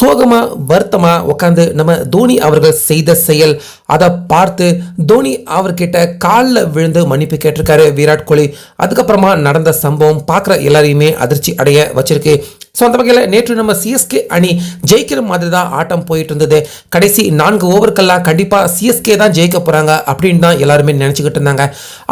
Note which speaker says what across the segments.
Speaker 1: சோகமா வருத்தமா உட்காந்து நம்ம தோனி அவர்கள் செய்த செயல் அதை பார்த்து தோனி அவர்கிட்ட காலில் விழுந்து மன்னிப்பு கேட்டிருக்காரு விராட் கோலி. அதுக்கப்புறமா நடந்த சம்பவம் பார்க்குற எல்லாரையுமே அதிர்ச்சி அடைய வச்சிருக்கு. ஸோ அந்த வகையில் நேற்று நம்ம சிஎஸ்கே அணி ஜெயிக்கிற மாதிரி தான் ஆட்டம் போயிட்டு இருந்தது. கடைசி நான்கு ஓவருக்கெல்லாம் கண்டிப்பாக சிஎஸ்கே தான் ஜெயிக்க போகிறாங்க அப்படின்னு தான் எல்லாருமே நினச்சிக்கிட்டு இருந்தாங்க.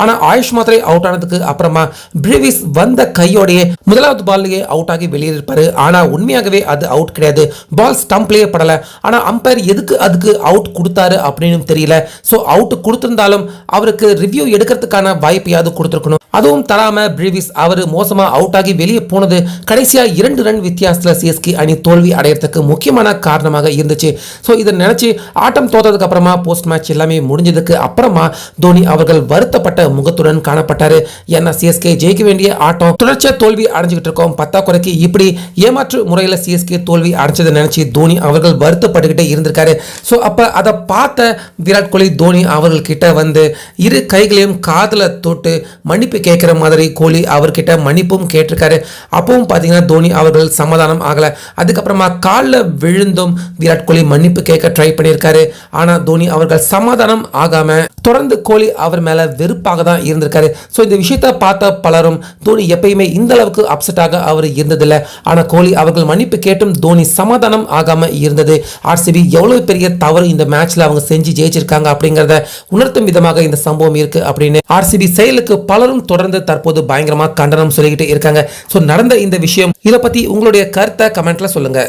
Speaker 1: ஆனால் ஆயுஷ் மாத்திரை அவுட் ஆனதுக்கு அப்புறமா பிரேவிஸ் வந்த கையோடையே முதலாவது பால்லையே அவுட் ஆகி வெளியேறிருப்பாரு. ஆனால் உண்மையாகவே அது அவுட் கிடையாது. பால் ஸ்டம்ப்லேயே படலை. ஆனால் அம்பையர் எதுக்கு அதுக்கு அவுட் கொடுத்தாரு அப்படின்னு தெரியல. ஸோ அவுட் கொடுத்துருந்தாலும் அவருக்கு ரிவ்யூ எடுக்கிறதுக்கான வாய்ப்பையாவது கொடுத்துருக்கணும். அதுவும் தராம பிரிவிஸ் அவர் மோசமாக அவுட் ஆகி வெளியே போனது கடைசியா இரண்டு ரன் வித்தியாசத்தில் சிஎஸ்கே அணி தோல்வி அடையறதுக்கு முக்கியமான காரணமாக இருந்துச்சு. ஸோ இதை நினைச்சு ஆட்டம் தோத்ததுக்கு அப்புறமா போஸ்ட் மேட்ச் எல்லாமே முடிஞ்சதுக்கு அப்புறமா தோனி அவர்கள் வருத்தப்பட்ட முகத்துடன் காணப்பட்டார். ஏன்னா சிஎஸ்கே ஜெயிக்க வேண்டிய ஆட்டம் தொடர்ச்சியாக தோல்வி அடைஞ்சுக்கிட்டு இருக்கோம். பத்தாக்குறைக்கு இப்படி ஏமாற்று முறையில் சிஎஸ்கே தோல்வி அடைஞ்சதை நினைச்சு தோனி அவர்கள் வருத்தப்பட்டுக்கிட்டே இருந்திருக்காரு. ஸோ அப்போ அதை பார்த்த விராட் கோலி தோனி அவர்கள் கிட்ட வந்து இரு கைகளையும் காதில் தொட்டு மன்னிப்பு கேட்குற மாதிரி கோலி அவர்கிட்ட மன்னிப்பும் கேட்டிருக்காரு. அப்பவும் பார்த்தீங்கன்னா தோனி அவர்கள் சமாதானம் ஆகலை. அதுக்கப்புறமா காலில் விழுந்தும் விராட் கோலி மன்னிப்பு கேட்க ட்ரை பண்ணியிருக்காரு. ஆனால் தோனி அவர்கள் சமாதானம் ஆகாமல் தொடர்ந்து கோலி அவர் மேலே வெறுப்பாக தான் இருந்திருக்காரு. ஸோ இந்த விஷயத்தை பார்த்த பலரும் தோனி எப்பயுமே இந்த அளவுக்கு அப்செட்டாக அவர் இருந்ததில்லை. ஆனால் கோலி அவர்கள் மன்னிப்பு கேட்டும் தோனி சமாதானம் ஆகாமல் இருந்தது. ஆர்சிபி எவ்வளோ பெரிய தவறு இந்த மேட்ச்சில் அவங்க செஞ்சு ஜெயிச்சிருக்காங்க அப்படிங்கிறத உணர்த்தும் விதமாக இந்த சம்பவம் இருக்கு அப்படின்னு ஆர்சிபி செயலுக்கு பலரும் தொடர்ந்து தற்போது பயங்கரமா கண்டனம் சொல்லிக்கிட்டு இருக்காங்க. ஸோ நடந்த இந்த விஷயம் இதை பத்தி உங்களுடைய கருத்தை கமெண்ட்ல சொல்லுங்க.